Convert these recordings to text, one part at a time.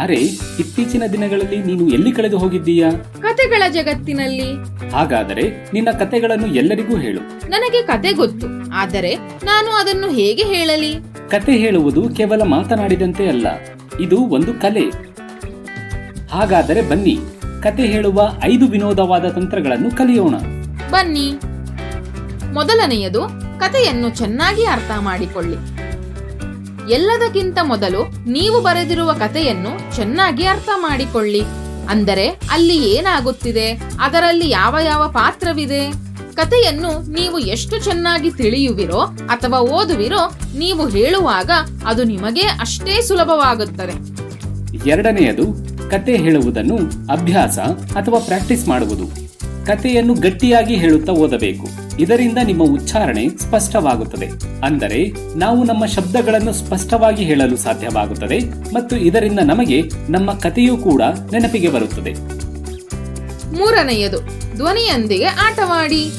ಅರೆ ಇತ್ತೀಚಿನ ದಿನಗಳಲ್ಲಿ ನೀನು ಎಲ್ಲಿ ಕಳೆದು ಹೋಗಿದ್ದೀಯಾ? ಕತೆಗಳ ಜಗತ್ತಿನಲ್ಲಿ. ಹಾಗಾದರೆ ನಿನ್ನ ಕತೆಗಳನ್ನು ಎಲ್ಲರಿಗೂ ಹೇಳು. ನನಗೆ ಕತೆ ಗೊತ್ತು. ಆದರೆ ನಾನು ಅದನ್ನು ಹೇಗೆ ಹೇಳಲಿ? ಕತೆ ಹೇಳುವುದು ಕೇವಲ ಮಾತನಾಡಿದಂತೆ ಅಲ್ಲ ಇದು ಒಂದು ಕಲೆ. ಹಾಗಾದರೆ ಬನ್ನಿ ಕತೆ ಹೇಳುವ ಐದು ವಿನೋದವಾದ ತಂತ್ರಗಳನ್ನು ಕಲಿಯೋಣ. ಬನ್ನಿ. ಮೊದಲನೆಯದು ಕತೆಯನ್ನು ಚೆನ್ನಾಗಿ ಅರ್ಥ ಮಾಡಿಕೊಳ್ಳಿ. ಎಲ್ಲದಕ್ಕಿಂತ ಮೊದಲು ನೀವು ಬರೆದಿರುವ ಕತೆಯನ್ನು ಚೆನ್ನಾಗಿ ಅರ್ಥ ಮಾಡಿಕೊಳ್ಳಿ. ಅಂದರೆ ಅಲ್ಲಿ ಏನಾಗುತ್ತಿದೆ? ಅದರಲ್ಲಿ ಯಾವ ಯಾವ ಪಾತ್ರವಿದೆ? ಕತೆಯನ್ನು ನೀವು ಎಷ್ಟು ಚೆನ್ನಾಗಿ ತಿಳಿಯುವಿರೋ ಅಥವಾ ಓದುವಿರೋ ನೀವು ಹೇಳುವಾಗ ಅದು ನಿಮಗೆ ಅಷ್ಟೇ ಸುಲಭವಾಗುತ್ತದೆ. ಎರಡನೆಯದು ಕತೆ ಹೇಳುವುದನ್ನು ಅಭ್ಯಾಸ ಅಥವಾ ಪ್ರಾಕ್ಟೀಸ್ ಮಾಡುವುದು. ಕತೆಯನ್ನು ಗಟ್ಟಿಯಾಗಿ ಹೇಳುತ್ತಾ ಓದಬೇಕು. ಇದರಿಂದ ನಿಮ್ಮ ಉಚ್ಚಾರಣೆ ಸ್ಪಷ್ಟವಾಗುತ್ತದೆ. ಅಂದರೆ ನಾವು ನಮ್ಮ ಶಬ್ದಗಳನ್ನು ಸ್ಪಷ್ಟವಾಗಿ ಹೇಳಲು ಸಾಧ್ಯವಾಗುತ್ತದೆ ಮತ್ತು ಇದರಿಂದ ನಮಗೆ ನಮ್ಮ ಕಥೆಯೂ ಕೂಡ ನೆನಪಿಗೆ ಬರುತ್ತದೆ. ಮೂರನೆಯದು, ಧ್ವನಿಯೊಂದಿಗೆ ಆಟವಾಡಿ.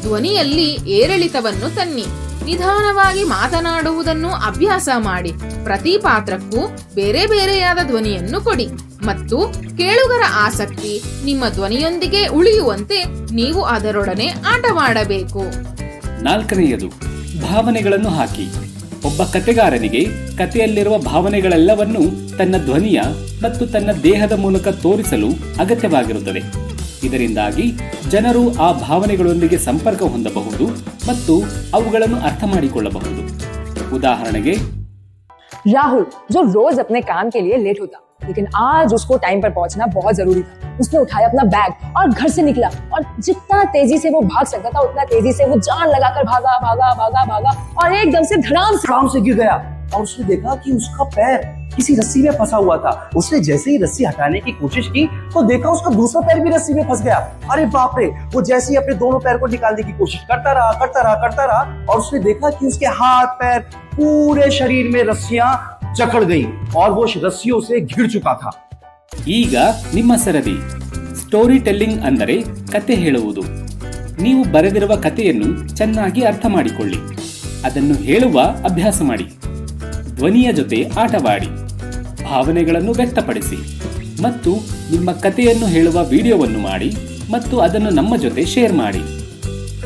ಧ್ವನಿಯಲ್ಲಿ ಏರಿಳಿತವನ್ನು ತನ್ನಿ. ನಿಧಾನವಾಗಿ ಮಾತನಾಡುವುದನ್ನು ಅಭ್ಯಾಸ ಮಾಡಿ. ಪ್ರತಿ ಪಾತ್ರಕ್ಕೂ ಬೇರೆ ಬೇರೆಯಾದ ಧ್ವನಿಯನ್ನು ಕೊಡಿ. ಮತ್ತು ಕೇಳುಗರ ಆಸಕ್ತಿ ನಿಮ್ಮ ಧ್ವನಿಯೊಂದಿಗೆ ಉಳಿಯುವಂತೆ ನೀವು ಅದರೊಡನೆ ಆಟವಾಡಬೇಕು ನಾಲ್ಕನೆಯದು ಭಾವನೆಗಳನ್ನು ಹಾಕಿ. ಒಬ್ಬ ಕತೆಗಾರನಿಗೆ ಕಥೆಯಲ್ಲಿರುವ ಭಾವನೆಗಳೆಲ್ಲವನ್ನೂ ತನ್ನ ಧ್ವನಿಯ ಮತ್ತು ತನ್ನ ದೇಹದ ಮೂಲಕ ತೋರಿಸಲು ಅಗತ್ಯವಾಗಿರುತ್ತದೆ ಇದರಿಂದಾಗಿ ಜನರು ಆ ಭಾವನೆಗಳೊಂದಿಗೆ ಸಂಪರ್ಕ ಹೊಂದಬಹುದು ಮತ್ತು ಅವುಗಳನ್ನು ಅರ್ಥ ಮಾಡಿಕೊಳ್ಳಬಹುದು. ಉದಾಹರಣೆಗೆ ರಾಹುಲ್ ಜೋ ರೋಜ್ ಅಪ್ನೆ ಕಾಮ್ ಕೆ ಲಿಯೇ ಲೇಟ್ ಹೋತಾ. लेकिन आज उसको टाइम पर पहुँचना बहुत ज़रूरी था। उसने उठाया अपना बैग और घर से निकला और जितना तेज़ी से वो भाग सकता था, उतना तेज़ी से वो जान लगाकर भागा भागा भागा भागा और एकदम से धड़ाम से काम से गिर गया और उसने देखा कि उसका पैर किसी रस्सी में फंसा हुआ था। उसने जैसे ही रस्सी हटाने की कोशिश की तो देखा उसका दूसरा पैर भी रस्सी में फंस गया। अरे बाप रे, वो जैसे ही अपने दोनों पैर को निकालने की कोशिश करता रहा करता रहा करता रहा और उसने देखा कि उसके हाथ, पैर पूरे शरीर में रस्सियाँ जकड़ गई और वो रस्सियों से घिर चुका था ಈಗ ನಿಮ್ಮ ಸರದಿ ಸ್ಟೋರಿ ಟೆಲ್ಲಿಂಗ್ ಅಂದರೆ ಕತೆ ಹೇಳುವುದು ನೀವು ಬರೆದಿರುವ ಕಥೆಯನ್ನು ಚೆನ್ನಾಗಿ ಅರ್ಥ ಮಾಡಿಕೊಳ್ಳಿ ಅದನ್ನು ಹೇಳುವ ಅಭ್ಯಾಸ ಮಾಡಿ ಧ್ವನಿಯ ಜೊತೆ ಆಟವಾಡಿ ಭಾವನೆಗಳನ್ನು ವ್ಯಕ್ತಪಡಿಸಿ ಮತ್ತು ನಿಮ್ಮ ಕಥೆಯನ್ನು ಹೇಳುವ ವಿಡಿಯೋವನ್ನು ಮಾಡಿ ಮತ್ತು ಅದನ್ನು ನಮ್ಮ ಜೊತೆ ಶೇರ್ ಮಾಡಿ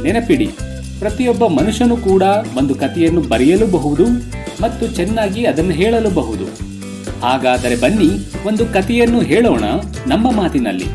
ನೆನಪಿಡಿ ಪ್ರತಿಯೊಬ್ಬ ಮನುಷ್ಯನು ಕೂಡ ಒಂದು ಕಥೆಯನ್ನು ಬರೆಯಲೂಬಹುದು ಮತ್ತು ಚೆನ್ನಾಗಿ ಅದನ್ನು ಹೇಳಲೂಬಹುದು. ಹಾಗಾದರೆ ಬನ್ನಿ ಒಂದು ಕಥೆಯನ್ನು ಹೇಳೋಣ ನಮ್ಮ ಮಾತಿನಲ್ಲಿ.